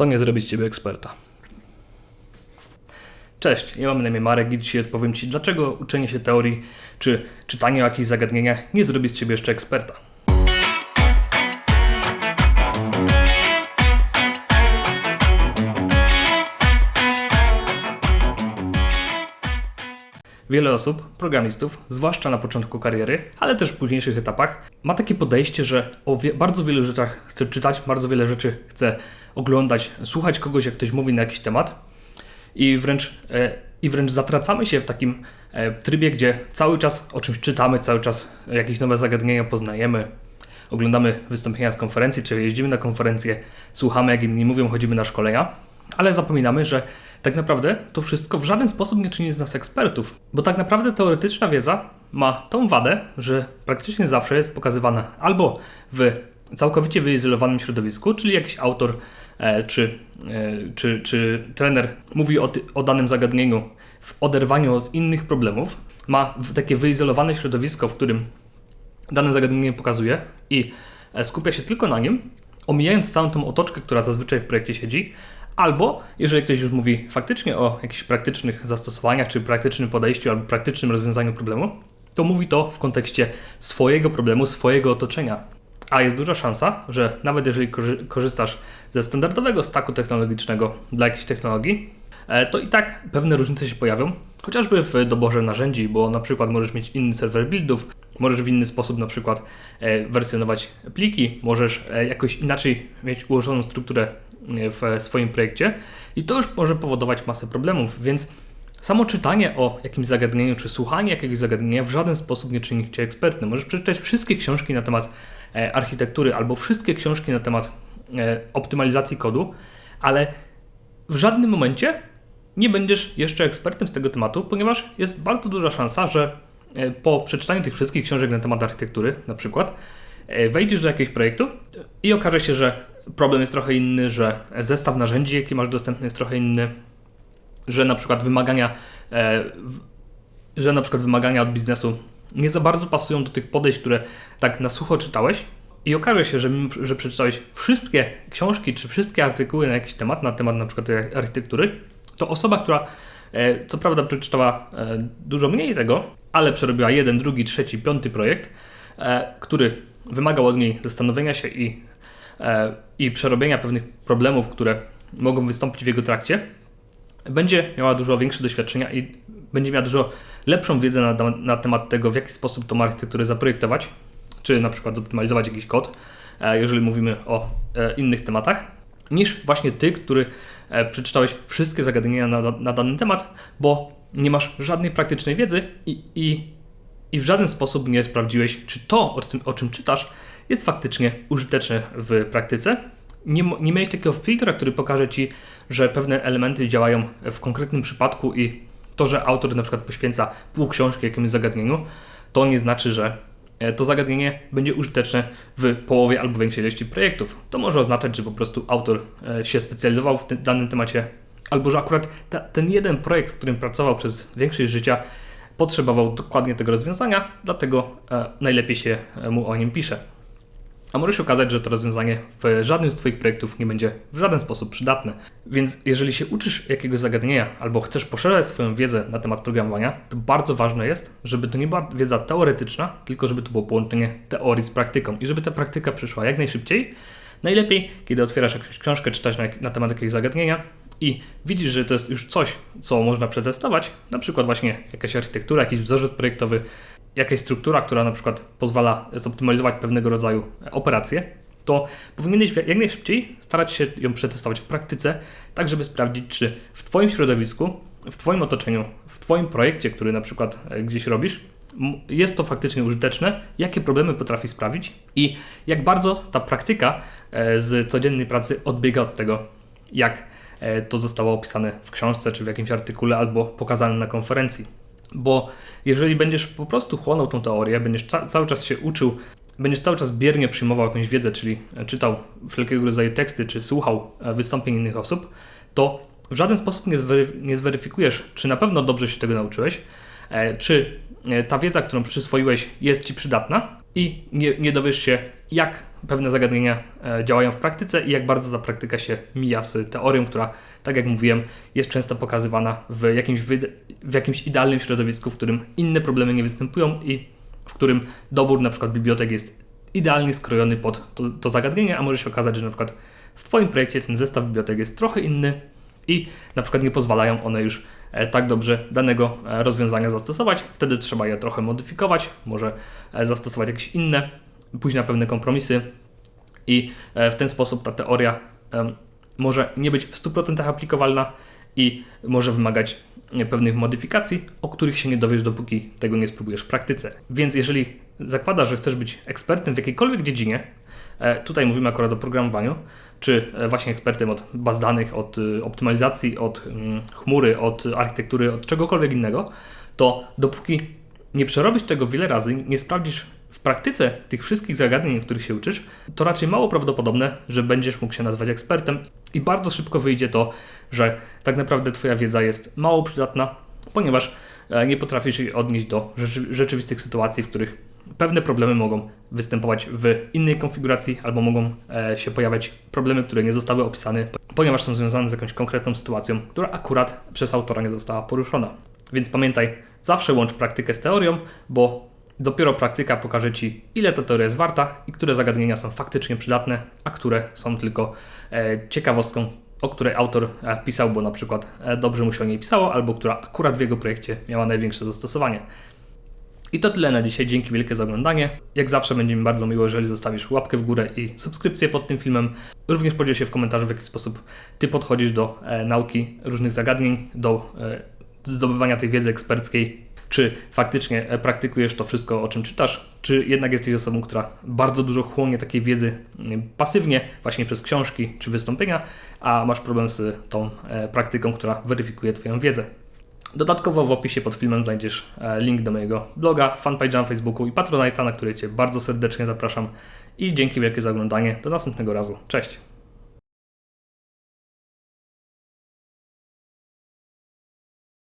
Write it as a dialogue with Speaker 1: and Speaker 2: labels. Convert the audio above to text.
Speaker 1: to nie zrobi z Ciebie eksperta. Cześć, ja mam na imię Marek i dzisiaj odpowiem Ci, dlaczego uczenie się teorii czy czytanie o jakichś zagadnieniach nie zrobi z Ciebie jeszcze eksperta. Wiele osób, programistów, zwłaszcza na początku kariery, ale też w późniejszych etapach, ma takie podejście, że o wie bardzo wielu rzeczach chce czytać, bardzo wiele rzeczy chce oglądać, słuchać kogoś, jak ktoś mówi na jakiś temat. I wręcz, e, i wręcz zatracamy się w takim e, trybie, gdzie cały czas o czymś czytamy, cały czas jakieś nowe zagadnienia poznajemy, oglądamy wystąpienia z konferencji, czy jeździmy na konferencje, słuchamy jak inni mówią, chodzimy na szkolenia, ale zapominamy, że tak naprawdę to wszystko w żaden sposób nie czyni z nas ekspertów, bo tak naprawdę teoretyczna wiedza ma tą wadę, że praktycznie zawsze jest pokazywana albo w całkowicie wyizolowanym środowisku, czyli jakiś autor e, czy, e, czy, czy trener mówi o, o danym zagadnieniu w oderwaniu od innych problemów, ma takie wyizolowane środowisko, w którym dane zagadnienie pokazuje i e, skupia się tylko na nim, omijając całą tą otoczkę, która zazwyczaj w projekcie siedzi, Albo jeżeli ktoś już mówi faktycznie o jakichś praktycznych zastosowaniach, czy praktycznym podejściu, albo praktycznym rozwiązaniu problemu, to mówi to w kontekście swojego problemu, swojego otoczenia. A jest duża szansa, że nawet jeżeli korzystasz ze standardowego staku technologicznego dla jakiejś technologii, e, to i tak pewne różnice się pojawią, chociażby w doborze narzędzi, bo na przykład możesz mieć inny serwer buildów, możesz w inny sposób na przykład e, wersjonować pliki, możesz e, jakoś inaczej mieć ułożoną strukturę w swoim projekcie i to już może powodować masę problemów, więc samo czytanie o jakimś zagadnieniu czy słuchanie jakiegoś zagadnienia w żaden sposób nie czyni cię ekspertnym. Możesz przeczytać wszystkie książki na temat e, architektury albo wszystkie książki na temat e, optymalizacji kodu, ale w żadnym momencie nie będziesz jeszcze ekspertem z tego tematu, ponieważ jest bardzo duża szansa, że e, po przeczytaniu tych wszystkich książek na temat architektury, na przykład, wejdziesz do jakiegoś projektu i okaże się, że problem jest trochę inny, że zestaw narzędzi, jaki masz dostępny, jest trochę inny, że na przykład wymagania, e, że na przykład wymagania od biznesu nie za bardzo pasują do tych podejść, które tak na sucho czytałeś. I okaże się, że, że przeczytałeś wszystkie książki czy wszystkie artykuły na jakiś temat, na temat na przykład architektury, to osoba, która e, co prawda przeczytała e, dużo mniej tego, ale przerobiła jeden, drugi, trzeci, piąty projekt, który wymagał od niej zastanowienia się i E, i przerobienia pewnych problemów, które mogą wystąpić w jego trakcie, będzie miała dużo większe doświadczenia i będzie miała dużo lepszą wiedzę na, na temat tego, w jaki sposób tą architekturę zaprojektować, czy na przykład zoptymalizować jakiś kod, e, jeżeli mówimy o e, innych tematach, niż właśnie ty, który przeczytałeś wszystkie zagadnienia na, na dany temat, bo nie masz żadnej praktycznej wiedzy i, i, i w żaden sposób nie sprawdziłeś, czy to, o czym, czytasz, jest faktycznie użyteczne w praktyce. Nie, nie miałeś takiego filtra, który pokaże Ci, że pewne elementy działają w konkretnym przypadku i to, że autor na przykład poświęca pół książki jakiemuś zagadnieniu, to nie znaczy, że e, to zagadnienie będzie użyteczne w połowie albo większej ilości projektów. To może oznaczać, że po prostu autor e, się specjalizował w danym temacie, albo że akurat ta, ten jeden projekt, w którym pracował przez większość życia, potrzebował dokładnie tego rozwiązania, dlatego e, najlepiej się mu o nim pisze. A może się okazać, że to rozwiązanie w żadnym z Twoich projektów nie będzie w żaden sposób przydatne. Więc jeżeli się uczysz jakiegoś zagadnienia albo chcesz poszerzać swoją wiedzę na temat programowania, to bardzo ważne jest, żeby to nie była wiedza teoretyczna, tylko żeby to było połączenie teorii z praktyką i żeby ta praktyka przyszła jak najszybciej. Najlepiej, kiedy otwierasz jakąś książkę, czytasz na, na temat jakiegoś zagadnienia i widzisz, że to jest już coś, co można przetestować, na przykład właśnie jakaś architektura, jakiś wzorzec projektowy, jakaś struktura, która na przykład pozwala zoptymalizować pewnego rodzaju operacje, to powinieneś jak najszybciej starać się ją przetestować w praktyce, tak żeby sprawdzić, czy w Twoim środowisku, w Twoim otoczeniu, w Twoim projekcie, który na przykład e, gdzieś robisz, jest to faktycznie użyteczne, jakie problemy potrafi sprawić i jak bardzo ta praktyka e, z codziennej pracy odbiega od tego, jak to zostało opisane w książce czy w jakimś artykule albo pokazane na konferencji. Bo jeżeli będziesz po prostu chłonął tą teorię, będziesz ca cały czas się uczył, będziesz cały czas biernie przyjmował jakąś wiedzę, czyli czytał wszelkiego rodzaju teksty, czy słuchał e, wystąpień innych osób, to w żaden sposób nie, nie zweryfikujesz, czy na pewno dobrze się tego nauczyłeś, e, czy e, ta wiedza, którą przyswoiłeś, jest ci przydatna i nie, nie dowiesz się, jak pewne zagadnienia e, działają w praktyce i jak bardzo ta praktyka się mija z teorią, która, tak jak mówiłem, jest często pokazywana w jakimś, w jakimś idealnym środowisku, w którym inne problemy nie występują i w którym dobór na przykład bibliotek jest idealnie skrojony pod to, to zagadnienie, a może się okazać, że na przykład w Twoim projekcie ten zestaw bibliotek jest trochę inny i na przykład nie pozwalają one już e, tak dobrze danego e, rozwiązania zastosować. Wtedy trzeba je trochę modyfikować, może zastosować jakieś inne pójść na pewne kompromisy i e, w ten sposób ta teoria może nie być w 100% aplikowalna i może wymagać e, pewnych modyfikacji, o których się nie dowiesz, dopóki tego nie spróbujesz w praktyce. Więc jeżeli zakładasz, że chcesz być ekspertem w jakiejkolwiek dziedzinie, e, tutaj mówimy akurat o programowaniu, czy właśnie ekspertem od baz danych, od optymalizacji, od mm, chmury, od architektury, od czegokolwiek innego, to dopóki nie przerobisz tego wiele razy, nie sprawdzisz w praktyce tych wszystkich zagadnień, których się uczysz, to raczej mało prawdopodobne, że będziesz mógł się nazwać ekspertem i bardzo szybko wyjdzie to, że tak naprawdę Twoja wiedza jest mało przydatna, ponieważ e, nie potrafisz jej odnieść do rzeczywistych sytuacji, w których pewne problemy mogą występować w innej konfiguracji albo mogą e, się pojawiać problemy, które nie zostały opisane, ponieważ są związane z jakąś konkretną sytuacją, która akurat przez autora nie została poruszona. Więc pamiętaj, zawsze łącz praktykę z teorią, bo Dopiero praktyka pokaże Ci, ile ta teoria jest warta i które zagadnienia są faktycznie przydatne, a które są tylko e, ciekawostką, o której autor e, pisał, bo na przykład e, dobrze mu się o niej pisało, albo która akurat w jego projekcie miała największe zastosowanie. I to tyle na dzisiaj. Dzięki wielkie za oglądanie. Jak zawsze będzie mi bardzo miło, jeżeli zostawisz łapkę w górę i subskrypcję pod tym filmem. Również podziel się w komentarzu, w jaki sposób Ty podchodzisz do e, nauki różnych zagadnień, do e, zdobywania tej wiedzy eksperckiej czy faktycznie e, praktykujesz to wszystko, o czym czytasz, czy jednak jesteś osobą, która bardzo dużo chłonie takiej wiedzy mm, pasywnie, właśnie przez książki czy wystąpienia, a masz problem z tą e, praktyką, która weryfikuje Twoją wiedzę. Dodatkowo w opisie pod filmem znajdziesz e, link do mojego bloga, fanpage'a na Facebooku i Patronite'a, na który Cię bardzo serdecznie zapraszam. I dzięki wielkie za oglądanie. Do następnego razu. Cześć!